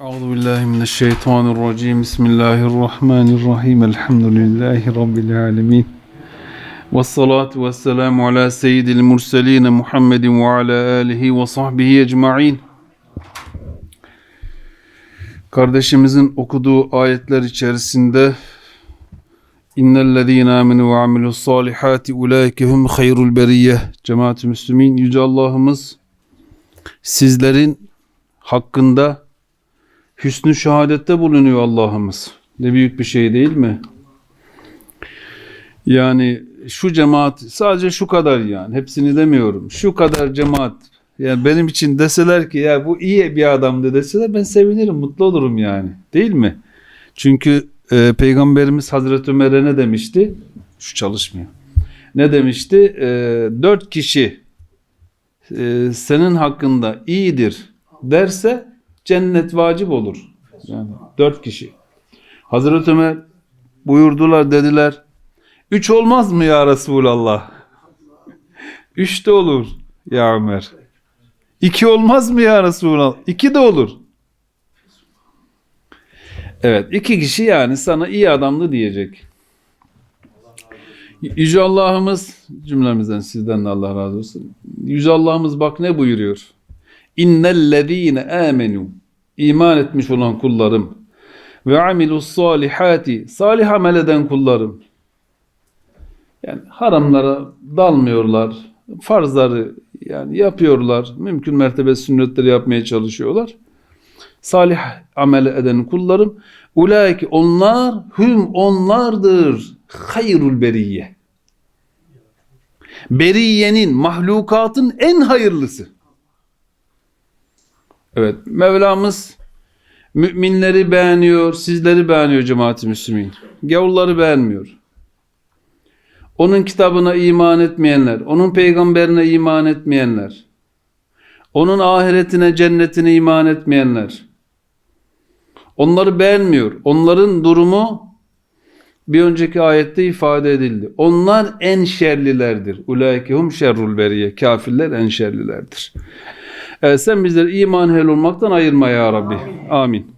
Euzu billahi mineşşeytanirracim. Bismillahirrahmanirrahim. Elhamdülillahi rabbil alamin. Ves salatu ves selamu ala seyyidil murselin Muhammedin ve ala alihi ve sahbihi ecmaîn. Kardeşimizin okuduğu ayetler içerisinde İnnellezîne âmenû ve amilussâlihâti ulâike hum hayrul beriyye. Cemaat-i Müslümin Yüce Allah'ımız sizlerin hakkında hüsnü şehadette bulunuyor Allah'ımız. Ne büyük bir şey değil mi? Yani şu cemaat sadece şu kadar yani hepsini demiyorum. Şu kadar cemaat yani benim için deseler ki ya bu iyi bir adamdı deseler ben sevinirim, mutlu olurum yani. Değil mi? Çünkü e, Peygamberimiz Hazreti Ömer'e ne demişti? Şu çalışmıyor. Ne demişti? E, dört kişi e, senin hakkında iyidir derse cennet vacip olur. Yani dört kişi. Hazreti Ömer buyurdular dediler. Üç olmaz mı ya Resulallah? Üç de olur ya Ömer. İki olmaz mı ya Resulallah? İki de olur. Evet iki kişi yani sana iyi adamlı diyecek. Yüce Allah'ımız cümlemizden sizden de Allah razı olsun. Yüce Allah'ımız bak ne buyuruyor? İnnellezîne âmenû iman etmiş olan kullarım ve amilus salihati salih amel eden kullarım. Yani haramlara dalmıyorlar. Farzları yani yapıyorlar. Mümkün mertebe sünnetleri yapmaya çalışıyorlar. Salih amel eden kullarım. Ulaiki onlar hüm onlardır. Hayrul beriyye. Beriyenin, mahlukatın en hayırlısı. Evet, Mevlamız müminleri beğeniyor, sizleri beğeniyor cemaat-i müslümin. Gavulları beğenmiyor. Onun kitabına iman etmeyenler, onun peygamberine iman etmeyenler, onun ahiretine, cennetine iman etmeyenler, onları beğenmiyor. Onların durumu bir önceki ayette ifade edildi. Onlar en şerlilerdir. Ulaikehum şerrul beriye. Kafirler en şerlilerdir. Evet, sen bizleri iman ehli olmaktan ayırma ya Rabbi. Amin.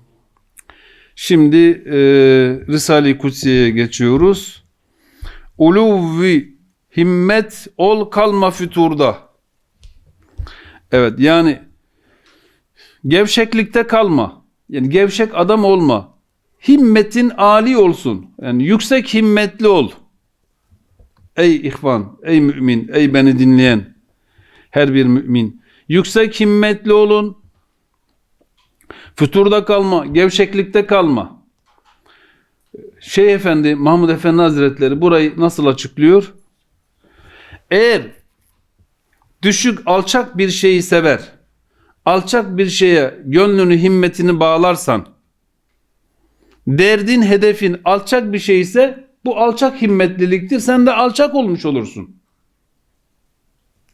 Şimdi e, Risale-i Kutsiye'ye geçiyoruz. Uluvi himmet ol kalma füturda. Evet yani gevşeklikte kalma. Yani gevşek adam olma. Himmetin âli olsun. Yani yüksek himmetli ol. Ey ihvan, ey mümin, ey beni dinleyen her bir mümin. Yüksek himmetli olun. Füturda kalma, gevşeklikte kalma. Şeyh Efendi, Mahmud Efendi Hazretleri burayı nasıl açıklıyor? Eğer düşük, alçak bir şeyi sever, alçak bir şeye gönlünü, himmetini bağlarsan, derdin, hedefin alçak bir şey ise bu alçak himmetliliktir. Sen de alçak olmuş olursun.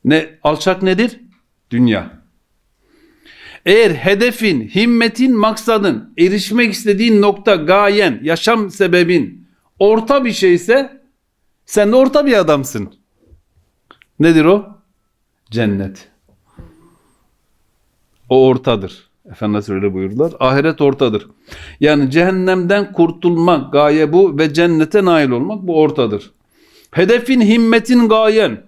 Ne alçak nedir? Dünya. Eğer hedefin, himmetin, maksadın, erişmek istediğin nokta, gayen, yaşam sebebin orta bir şeyse sen de orta bir adamsın. Nedir o? Cennet. O ortadır. Efendimiz öyle buyurdular. Ahiret ortadır. Yani cehennemden kurtulmak gaye bu ve cennete nail olmak bu ortadır. Hedefin, himmetin, gayen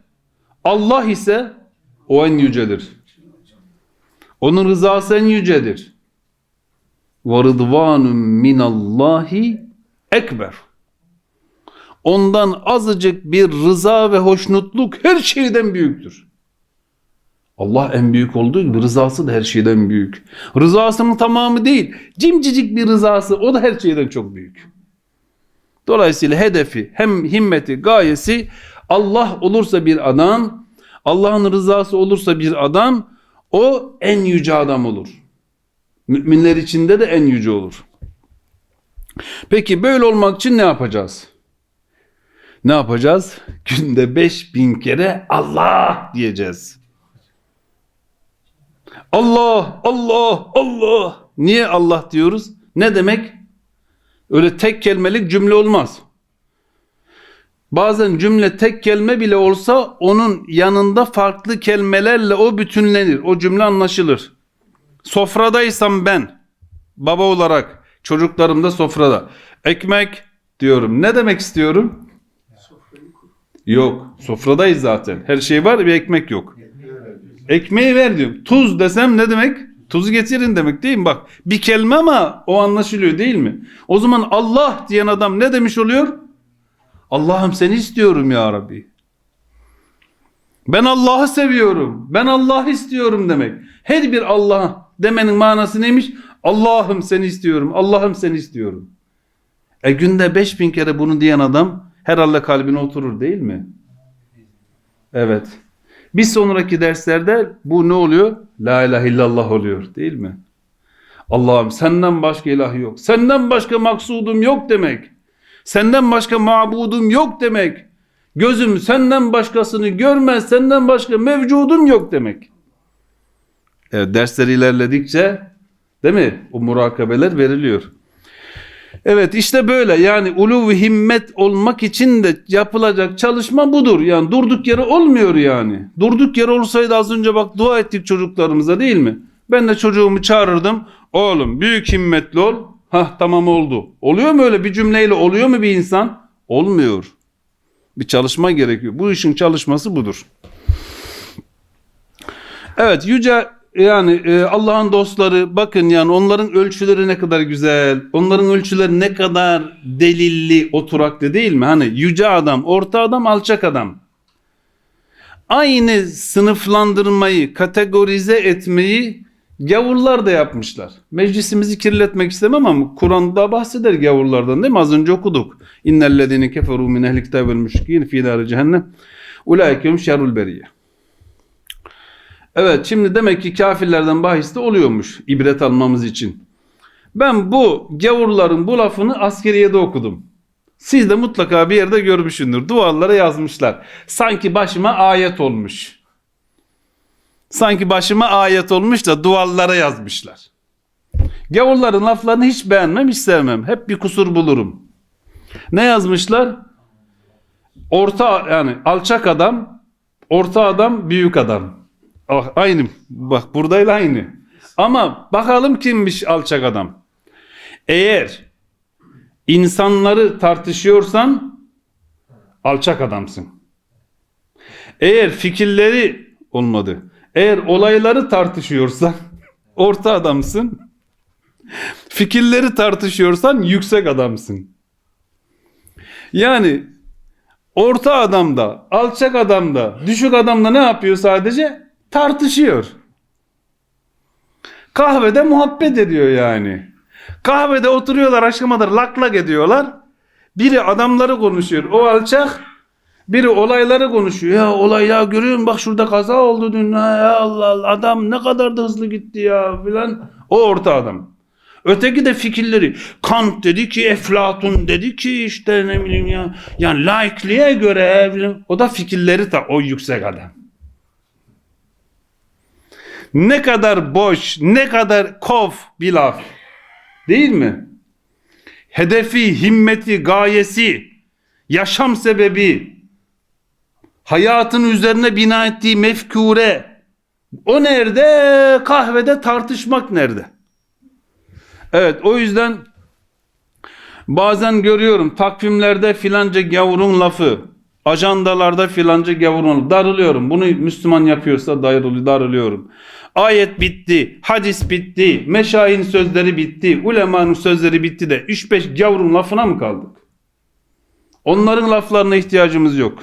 Allah ise o en yücedir. Onun rızası en yücedir. Ve rıdvanun minallahi ekber. Ondan azıcık bir rıza ve hoşnutluk her şeyden büyüktür. Allah en büyük olduğu gibi rızası da her şeyden büyük. Rızasının tamamı değil, cimcicik bir rızası o da her şeyden çok büyük. Dolayısıyla hedefi, hem himmeti, gayesi Allah olursa bir adam, Allah'ın rızası olursa bir adam, o en yüce adam olur. Müminler içinde de en yüce olur. Peki böyle olmak için ne yapacağız? Ne yapacağız? Günde 5000 kere Allah diyeceğiz. Allah, Allah, Allah. Niye Allah diyoruz? Ne demek? Öyle tek kelimelik cümle olmaz. Bazen cümle tek kelime bile olsa onun yanında farklı kelimelerle o bütünlenir. O cümle anlaşılır. Sofradaysam ben. baba olarak çocuklarım da sofrada. Ekmek diyorum. Ne demek istiyorum? Yok. Sofradayız zaten. Her şey var bir ekmek yok. Ekmeği ver diyorum. Tuz desem ne demek? Tuzu getirin demek değil mi? Bak bir kelime ama o anlaşılıyor değil mi? O zaman Allah diyen adam ne demiş oluyor? Allah'ım seni istiyorum ya Rabbi. Ben Allah'ı seviyorum. Ben Allah'ı istiyorum demek. Her bir Allah demenin manası neymiş? Allah'ım seni istiyorum. Allah'ım seni istiyorum. E günde 5000 kere bunu diyen adam herhalde kalbine oturur değil mi? Evet. Bir sonraki derslerde bu ne oluyor? La ilahe illallah oluyor değil mi? Allah'ım senden başka ilah yok. Senden başka maksudum yok demek. Senden başka mabudum yok demek. Gözüm senden başkasını görmez, senden başka mevcudum yok demek. Evet, dersler ilerledikçe değil mi? O murakabeler veriliyor. Evet işte böyle yani ulu ve himmet olmak için de yapılacak çalışma budur. Yani durduk yere olmuyor yani. Durduk yere olsaydı az önce bak dua ettik çocuklarımıza değil mi? Ben de çocuğumu çağırırdım. Oğlum büyük himmetli ol. Hah tamam oldu. Oluyor mu öyle bir cümleyle oluyor mu bir insan? Olmuyor. Bir çalışma gerekiyor. Bu işin çalışması budur. Evet yüce yani e, Allah'ın dostları bakın yani onların ölçüleri ne kadar güzel. Onların ölçüleri ne kadar delilli, oturaklı değil mi? Hani yüce adam, orta adam, alçak adam. Aynı sınıflandırmayı, kategorize etmeyi gavurlar da yapmışlar. Meclisimizi kirletmek istemem ama Kur'an'da bahseder gavurlardan değil mi? Az önce okuduk. İnnellezine keferu min ehli kitabi vel müşrikin fî nâri cehennem. Ulaikehum şerrul beriyye. Evet şimdi demek ki kafirlerden bahis de oluyormuş ibret almamız için. Ben bu gavurların bu lafını askeriyede okudum. Siz de mutlaka bir yerde görmüşsündür. Duvarlara yazmışlar. Sanki başıma ayet olmuş. Sanki başıma ayet olmuş da duvarlara yazmışlar. Gavurların laflarını hiç beğenmem, hiç sevmem. Hep bir kusur bulurum. Ne yazmışlar? Orta yani alçak adam, orta adam, büyük adam. Ah, aynı. Bak buradayla aynı. Ama bakalım kimmiş alçak adam. Eğer insanları tartışıyorsan alçak adamsın. Eğer fikirleri olmadı. Eğer olayları tartışıyorsan orta adamsın. Fikirleri tartışıyorsan yüksek adamsın. Yani orta adamda, alçak adamda, düşük adamda ne yapıyor sadece? Tartışıyor. Kahvede muhabbet ediyor yani. Kahvede oturuyorlar aşkamadır lak lak ediyorlar. Biri adamları konuşuyor. O alçak. Biri olayları konuşuyor. Ya olay ya görüyor musun? Bak şurada kaza oldu dün. Ya Allah Allah adam ne kadar da hızlı gitti ya filan. O orta adam. Öteki de fikirleri. Kant dedi ki Eflatun dedi ki işte ne bileyim ya. Yani laikliğe göre. O da fikirleri ta o yüksek adam. Ne kadar boş, ne kadar kof bir laf. Değil mi? Hedefi, himmeti, gayesi, yaşam sebebi, hayatın üzerine bina ettiği mefkure. O nerede? Kahvede tartışmak nerede? Evet o yüzden bazen görüyorum takvimlerde filanca gavurun lafı, ajandalarda filanca gavurun. Darılıyorum. Bunu Müslüman yapıyorsa darıl- darılıyorum. Ayet bitti, hadis bitti, meşayin sözleri bitti, ulemanın sözleri bitti de 3-5 gavurun lafına mı kaldık? Onların laflarına ihtiyacımız yok.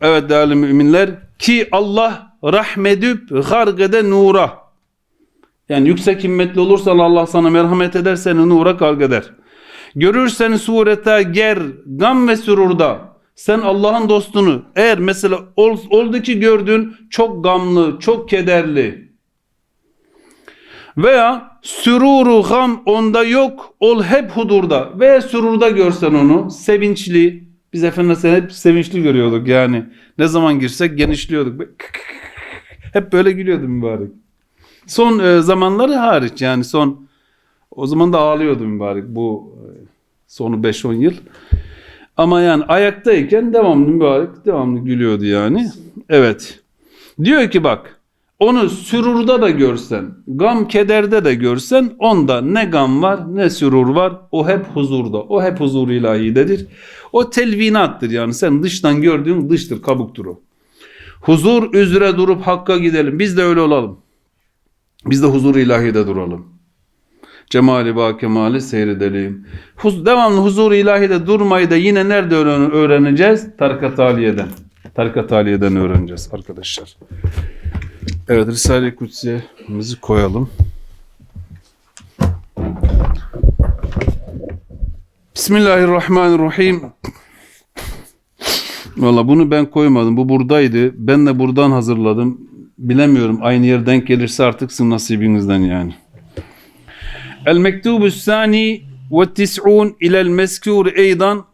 Evet değerli müminler ki Allah rahmedüp gargede nura. Yani yüksek himmetli olursan Allah sana merhamet eder seni nura eder. Görürsen surete ger gam ve sürurda sen Allah'ın dostunu eğer mesela ol, oldu ki gördün çok gamlı, çok kederli veya süruru gam onda yok ol hep hudurda veya sürurda görsen onu sevinçli biz efendimiz hep sevinçli görüyorduk yani ne zaman girsek genişliyorduk hep böyle gülüyordu mübarek son e, zamanları hariç yani son o zaman da ağlıyordu mübarek bu e, sonu 5-10 yıl ama yani ayaktayken devamlı mübarek devamlı gülüyordu yani. Evet. Diyor ki bak Onu sürurda da görsen, gam kederde de görsen onda ne gam var ne sürur var. O hep huzurda. O hep huzur ilahidedir. O telvinattır yani sen dıştan gördüğün dıştır, kabuktur o. Huzur üzere durup hakka gidelim. Biz de öyle olalım. Biz de huzur ilahide duralım. Cemali ba kemali seyredelim. Huz, devamlı huzur ilahide durmayı da yine nerede öğren- öğreneceğiz? Tarikat Aliye'den. Tarikat Aliye'den öğreneceğiz arkadaşlar. Evet Risale-i Kutsiye'mizi koyalım. Bismillahirrahmanirrahim. Valla bunu ben koymadım. Bu buradaydı. Ben de buradan hazırladım. Bilemiyorum. Aynı yer denk gelirse artık sizin nasibinizden yani. El mektubu sani ve tis'un ilel meskûr eydan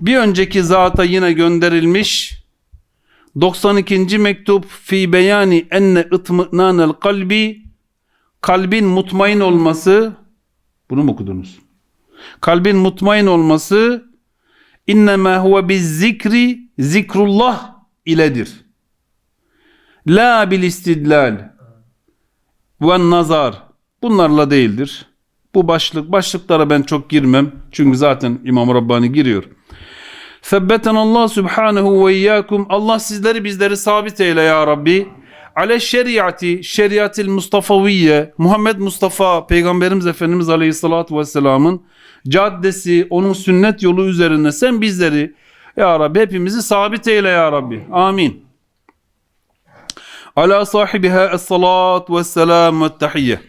bir önceki zata yine gönderilmiş 92. mektup fi beyani enne itmınanel kalbi kalbin mutmain olması bunu mu okudunuz? Kalbin mutmain olması innema huve biz zikri zikrullah iledir. La bil istidlal ve nazar bunlarla değildir. Bu başlık başlıklara ben çok girmem. Çünkü zaten İmam Rabbani giriyor. Sebbeten Allah subhanahu ve iyyakum. Allah sizleri bizleri sabit eyle ya Rabbi. Ale şeriati, şeriatil Mustafaviyye, Muhammed Mustafa, Peygamberimiz Efendimiz Aleyhisselatü Vesselam'ın caddesi, onun sünnet yolu üzerine sen bizleri ya Rabbi hepimizi sabit eyle ya Rabbi. Amin. Ala sahibiha es-salat ve selam ve tehiyye.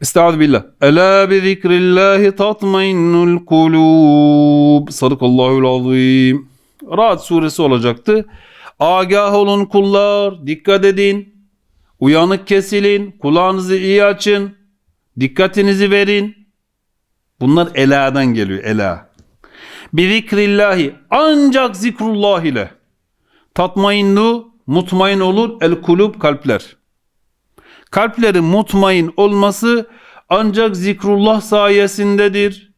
Estaizu. Ela bi zikrillahi tatmainnul kulub. Sadakallahul azim. Ra'd suresi olacaktı. Agah olun kullar, dikkat edin. Uyanık kesilin, kulağınızı iyi açın. Dikkatinizi verin. Bunlar ela'dan geliyor, ela. Bi zikrillahi ancak zikrullah ile tatmainnu mutmain olur el kulub kalpler. Kalplerin mutmain olması ancak zikrullah sayesindedir.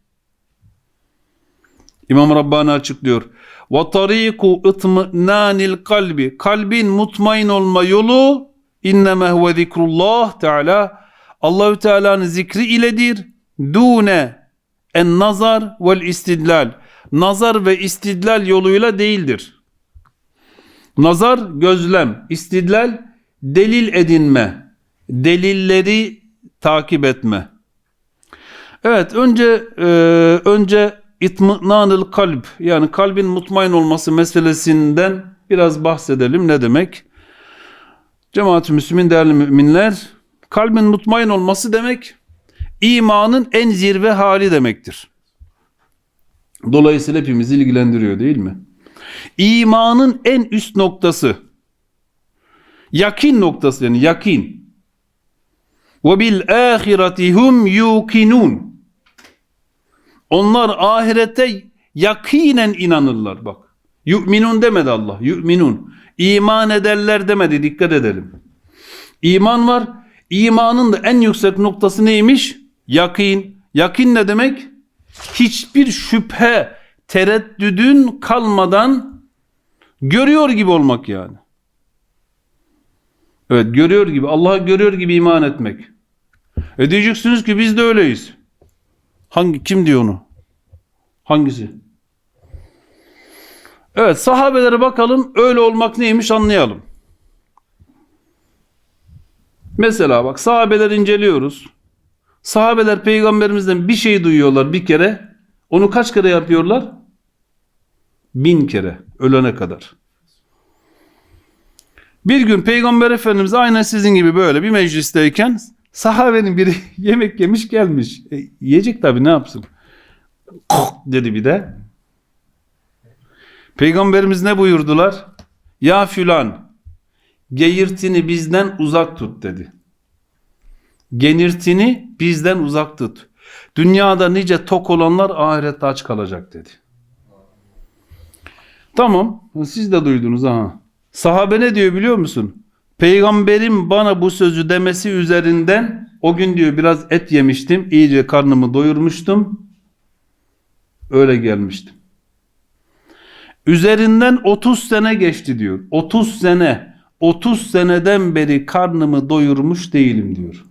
İmam Rabbani açıklıyor. Ve tariku itmânânil kalbi. Kalbin mutmain olma yolu inneme huve zikrullah Teala. Allahü Teala'nın zikri iledir. Dune en nazar vel istidlal. Nazar ve istidlal yoluyla değildir. Nazar gözlem, istidlal delil edinme, delilleri takip etme. Evet önce e, önce itmınanıl kalp yani kalbin mutmain olması meselesinden biraz bahsedelim. Ne demek? Cemaat-ı Müslümin değerli müminler kalbin mutmain olması demek imanın en zirve hali demektir. Dolayısıyla hepimizi ilgilendiriyor değil mi? İmanın en üst noktası yakin noktası yani yakin ve bil ahireti hum yukinun onlar ahirete yakinen inanırlar bak. Yu'minun demedi Allah. Yu'minun. İman ederler demedi. Dikkat edelim. İman var. İmanın da en yüksek noktası neymiş? Yakin. Yakin ne demek? Hiçbir şüphe, tereddüdün kalmadan görüyor gibi olmak yani. Evet görüyor gibi. Allah'ı görüyor gibi iman etmek. E diyeceksiniz ki biz de öyleyiz. Hangi kim diyor onu? Hangisi? Evet sahabelere bakalım öyle olmak neymiş anlayalım. Mesela bak sahabeler inceliyoruz. Sahabeler peygamberimizden bir şey duyuyorlar bir kere. Onu kaç kere yapıyorlar? Bin kere ölene kadar. Bir gün Peygamber Efendimiz aynen sizin gibi böyle bir meclisteyken sahabenin biri yemek yemiş gelmiş. E, yiyecek tabii ne yapsın? dedi bir de. Peygamberimiz ne buyurdular? Ya filan geyirtini bizden uzak tut dedi. Genirtini bizden uzak tut. Dünyada nice tok olanlar ahirette aç kalacak dedi. Tamam siz de duydunuz ha. Sahabe ne diyor biliyor musun? Peygamberim bana bu sözü demesi üzerinden o gün diyor biraz et yemiştim. iyice karnımı doyurmuştum. Öyle gelmiştim. Üzerinden 30 sene geçti diyor. 30 sene 30 seneden beri karnımı doyurmuş değilim diyor.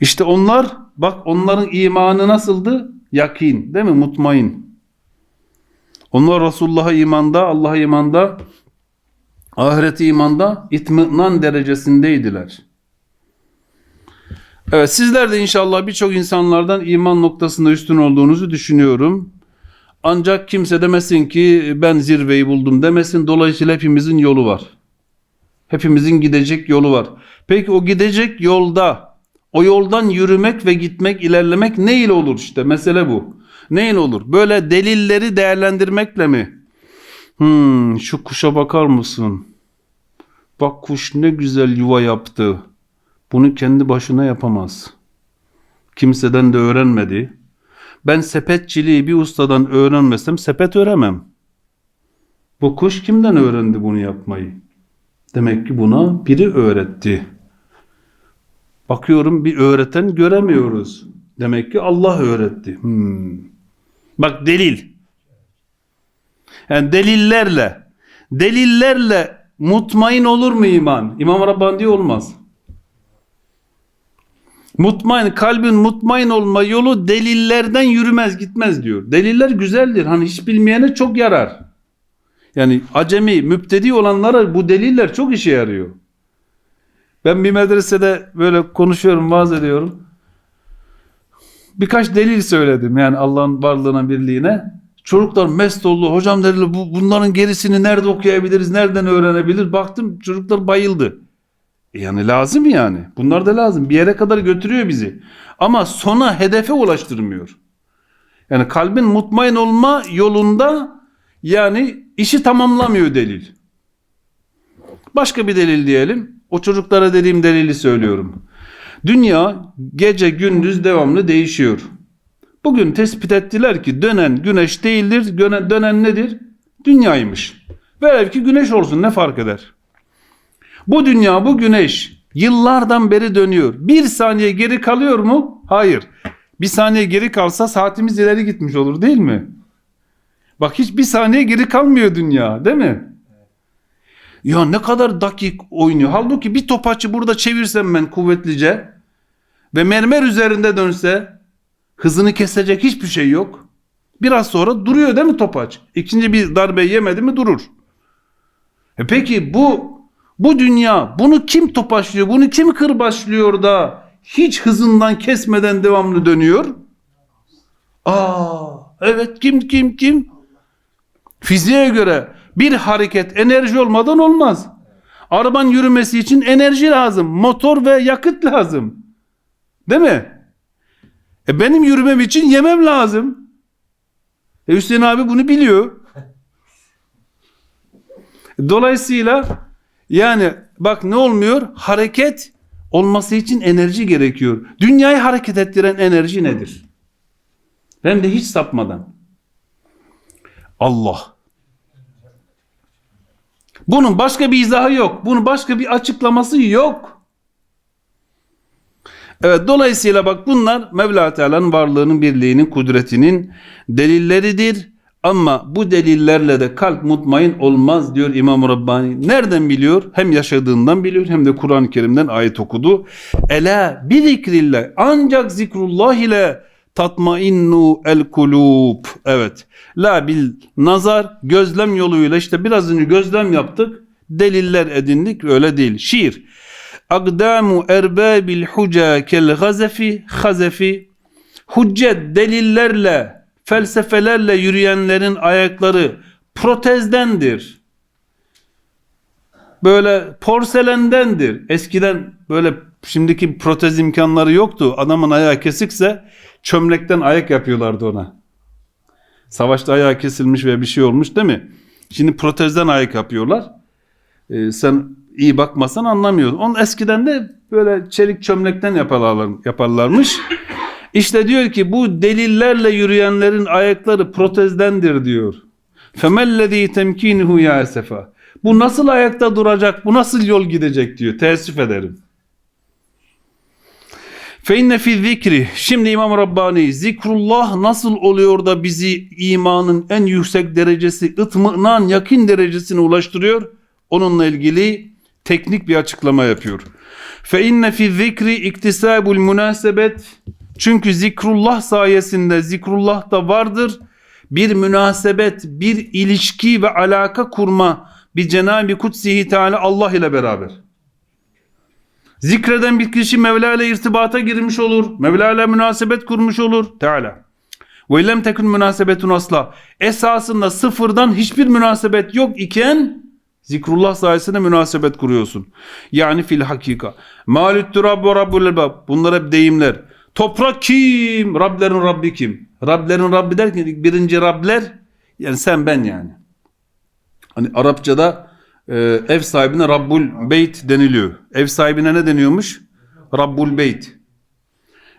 İşte onlar bak onların imanı nasıldı? Yakin değil mi? Mutmain. Onlar Resulullah'a imanda, Allah'a imanda, ahireti imanda itminan derecesindeydiler. Evet sizler de inşallah birçok insanlardan iman noktasında üstün olduğunuzu düşünüyorum. Ancak kimse demesin ki ben zirveyi buldum demesin. Dolayısıyla hepimizin yolu var. Hepimizin gidecek yolu var. Peki o gidecek yolda o yoldan yürümek ve gitmek, ilerlemek ne ile olur işte? Mesele bu. Ne ile olur? Böyle delilleri değerlendirmekle mi? Hmm, şu kuşa bakar mısın? Bak kuş ne güzel yuva yaptı. Bunu kendi başına yapamaz. Kimseden de öğrenmedi. Ben sepetçiliği bir ustadan öğrenmesem sepet öremem. Bu kuş kimden öğrendi bunu yapmayı? Demek ki buna biri öğretti. Bakıyorum bir öğreten göremiyoruz. Demek ki Allah öğretti. Hmm. Bak delil. Yani delillerle delillerle mutmain olur mu iman? İmam Rabbani olmaz. Mutmain, kalbin mutmain olma yolu delillerden yürümez gitmez diyor. Deliller güzeldir. Hani hiç bilmeyene çok yarar. Yani acemi, müptedi olanlara bu deliller çok işe yarıyor. Ben bir medresede böyle konuşuyorum, vaaz ediyorum. Birkaç delil söyledim yani Allah'ın varlığına, birliğine. Çocuklar mest oldu. Hocam dediler bu, bunların gerisini nerede okuyabiliriz, nereden öğrenebilir? Baktım çocuklar bayıldı. E Yani lazım yani. Bunlar da lazım. Bir yere kadar götürüyor bizi. Ama sona hedefe ulaştırmıyor. Yani kalbin mutmain olma yolunda yani işi tamamlamıyor delil. Başka bir delil diyelim. O çocuklara dediğim delili söylüyorum. Dünya gece gündüz devamlı değişiyor. Bugün tespit ettiler ki dönen güneş değildir. Dönen, nedir? Dünyaymış. Velev ki güneş olsun ne fark eder? Bu dünya, bu güneş yıllardan beri dönüyor. Bir saniye geri kalıyor mu? Hayır. Bir saniye geri kalsa saatimiz ileri gitmiş olur değil mi? Bak hiç bir saniye geri kalmıyor dünya değil mi? Ya ne kadar dakik oynuyor. Halbuki bir topaçı burada çevirsem ben kuvvetlice ve mermer üzerinde dönse hızını kesecek hiçbir şey yok. Biraz sonra duruyor değil mi topaç? İkinci bir darbe yemedi mi durur. E peki bu bu dünya bunu kim topaçlıyor? Bunu kim kırbaçlıyor da hiç hızından kesmeden devamlı dönüyor? Aa, evet kim kim kim? Fiziğe göre bir hareket enerji olmadan olmaz. Araban yürümesi için enerji lazım. Motor ve yakıt lazım. Değil mi? E benim yürümem için yemem lazım. E Hüseyin abi bunu biliyor. Dolayısıyla yani bak ne olmuyor? Hareket olması için enerji gerekiyor. Dünyayı hareket ettiren enerji nedir? Hem de hiç sapmadan. Allah. Bunun başka bir izahı yok. Bunun başka bir açıklaması yok. Evet dolayısıyla bak bunlar Mevla Teala'nın varlığının, birliğinin, kudretinin delilleridir. Ama bu delillerle de kalp mutmain olmaz diyor İmam Rabbani. Nereden biliyor? Hem yaşadığından biliyor hem de Kur'an-ı Kerim'den ayet okudu. Ela bi zikrillah ancak zikrullah ile tatmainnu el kulub. Evet. La bil nazar gözlem yoluyla işte biraz önce gözlem yaptık. Deliller edindik öyle değil. Şiir. Agdamu erbabil huca kel gazefi hazefi. Hüccet delillerle felsefelerle yürüyenlerin ayakları protezdendir. Böyle porselendendir. Eskiden böyle şimdiki protez imkanları yoktu. Adamın ayağı kesikse çömlekten ayak yapıyorlardı ona. Savaşta ayağı kesilmiş ve bir şey olmuş değil mi? Şimdi protezden ayak yapıyorlar. Ee, sen iyi bakmasan anlamıyorsun. Onun eskiden de böyle çelik çömlekten yaparlar, yaparlarmış. İşte diyor ki bu delillerle yürüyenlerin ayakları protezdendir diyor. Femellezî temkînuhu ya esefa. Bu nasıl ayakta duracak? Bu nasıl yol gidecek diyor. Teessüf ederim. İnne fi zikri. Şimdi İmam Rabbani zikrullah nasıl oluyor da bizi imanın en yüksek derecesi ıtmınan yakin derecesine ulaştırıyor? Onunla ilgili teknik bir açıklama yapıyor. Fe inne fi zikri iktisabul münasebet. Çünkü zikrullah sayesinde zikrullah da vardır. Bir münasebet, bir ilişki ve alaka kurma bir Cenab-ı Kutsihi Teala Allah ile beraber. Zikreden bir kişi Mevla ile irtibata girmiş olur. Mevla ile münasebet kurmuş olur. Teala. Ve lem tekun münasebetun asla. Esasında sıfırdan hiçbir münasebet yok iken zikrullah sayesinde münasebet kuruyorsun. Yani fil hakika. Malüttü Rabb ve Rabbul Elbab. Bunlar hep deyimler. Toprak kim? Rablerin Rabbi kim? Rablerin Rabbi derken birinci Rabler yani sen ben yani. Hani Arapçada e, ev sahibine Rabbul Beyt deniliyor. Ev sahibine ne deniyormuş? Rabbul Beyt.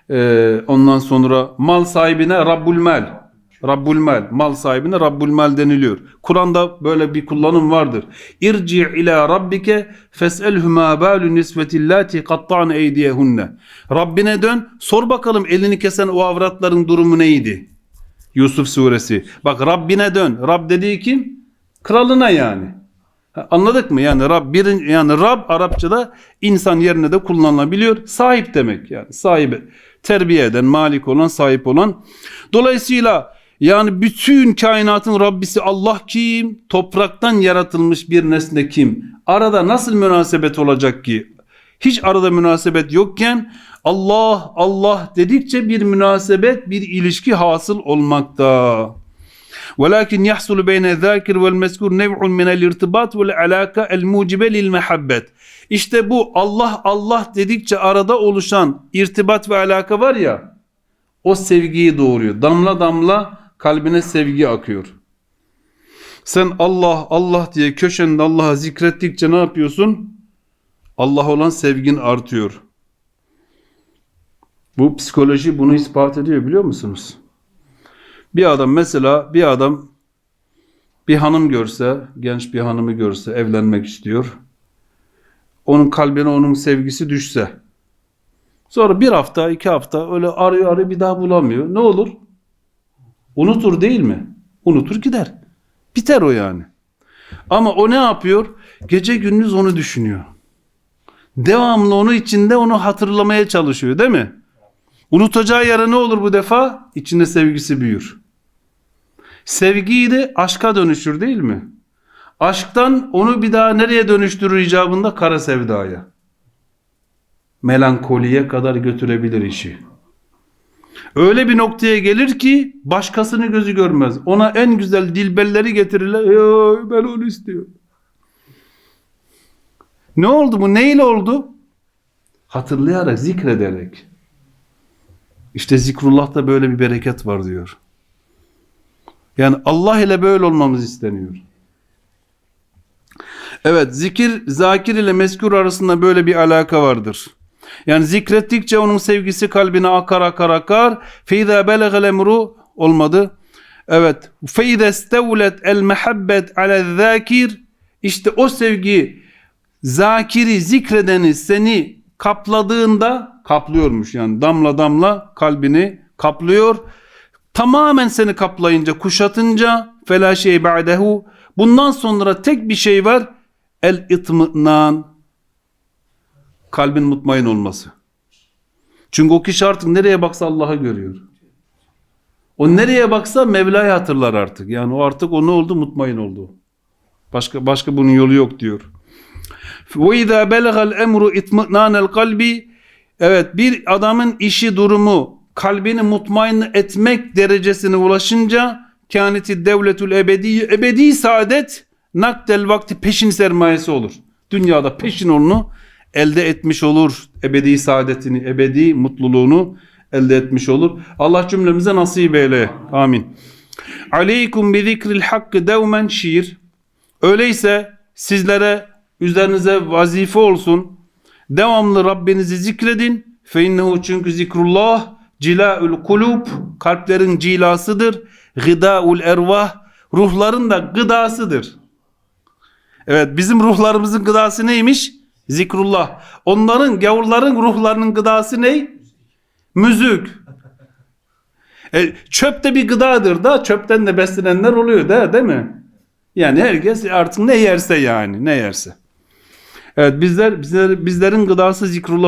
E, ondan sonra mal sahibine Rabbul Mal. Rabbul Mal. Mal sahibine Rabbul Mal deniliyor. Kur'an'da böyle bir kullanım vardır. İrci ila rabbike fes'elhu ma balu nisvetillati qatta'ne eydiyehunne. Rabbine dön, sor bakalım elini kesen o avratların durumu neydi? Yusuf suresi. Bak Rabbine dön. Rab dediği kim? Kralına yani. Anladık mı? Yani Rab birin yani Rab Arapçada insan yerine de kullanılabiliyor. Sahip demek yani. Sahibi. Terbiye eden, malik olan, sahip olan. Dolayısıyla yani bütün kainatın Rabbisi Allah kim? Topraktan yaratılmış bir nesne kim? Arada nasıl münasebet olacak ki? Hiç arada münasebet yokken Allah Allah dedikçe bir münasebet, bir ilişki hasıl olmakta. Velakin yahsul beyne zâkir vel mezkur nev'un minel irtibat vel alaka el mucibe lil mehabbet. İşte bu Allah Allah dedikçe arada oluşan irtibat ve alaka var ya o sevgiyi doğuruyor. Damla damla kalbine sevgi akıyor. Sen Allah Allah diye köşende Allah'ı zikrettikçe ne yapıyorsun? Allah olan sevgin artıyor. Bu psikoloji bunu ispat ediyor biliyor musunuz? Bir adam mesela bir adam bir hanım görse, genç bir hanımı görse, evlenmek istiyor. Onun kalbine onun sevgisi düşse. Sonra bir hafta, iki hafta öyle arıyor arıyor bir daha bulamıyor. Ne olur? Unutur değil mi? Unutur gider. Biter o yani. Ama o ne yapıyor? Gece gündüz onu düşünüyor. Devamlı onu içinde onu hatırlamaya çalışıyor değil mi? Unutacağı yere ne olur bu defa? İçinde sevgisi büyür. Sevgiyi de aşka dönüşür değil mi? Aşktan onu bir daha nereye dönüştürür icabında? Kara sevdaya. Melankoliye kadar götürebilir işi. Öyle bir noktaya gelir ki başkasını gözü görmez. Ona en güzel dilbelleri getirirler. "Ey, ben onu istiyorum. Ne oldu bu? Neyle oldu? Hatırlayarak, zikrederek. İşte zikrullah'ta böyle bir bereket var diyor. Yani Allah ile böyle olmamız isteniyor. Evet zikir, zakir ile meskur arasında böyle bir alaka vardır. Yani zikrettikçe onun sevgisi kalbine akar akar akar. Feyda belegel emru olmadı. Evet. Feyda stevlet el mehabbet ale zakir. İşte o sevgi zakiri zikredeni seni kapladığında kaplıyormuş yani damla damla kalbini kaplıyor. Tamamen seni kaplayınca, kuşatınca fela şey ba'dehu. Bundan sonra tek bir şey var. El itmınan. Kalbin mutmain olması. Çünkü o kişi artık nereye baksa Allah'ı görüyor. O nereye baksa Mevla'yı hatırlar artık. Yani o artık o ne oldu? Mutmain oldu. Başka başka bunun yolu yok diyor. Ve izâ belegal emru itmı'nânel kalbi Evet bir adamın işi durumu kalbini mutmain etmek derecesine ulaşınca kâneti devletül ebedi ebedi saadet nakdel vakti peşin sermayesi olur. Dünyada peşin onu elde etmiş olur. Ebedi saadetini, ebedi mutluluğunu elde etmiş olur. Allah cümlemize nasip eyle. Amin. Aleykum bi zikril hakkı devmen şiir. Öyleyse sizlere üzerinize vazife olsun. Devamlı Rabbinizi zikredin. Fe innehu çünkü zikrullah cilaül kulub kalplerin cilasıdır. Gıdaul ervah ruhların da gıdasıdır. Evet bizim ruhlarımızın gıdası neymiş? Zikrullah. Onların gavurların ruhlarının gıdası ne? Müzik. E, çöp de bir gıdadır da çöpten de beslenenler oluyor da değil mi? Yani herkes artık ne yerse yani ne yerse. Evet bizler bizler bizlerin gıdası zikrullah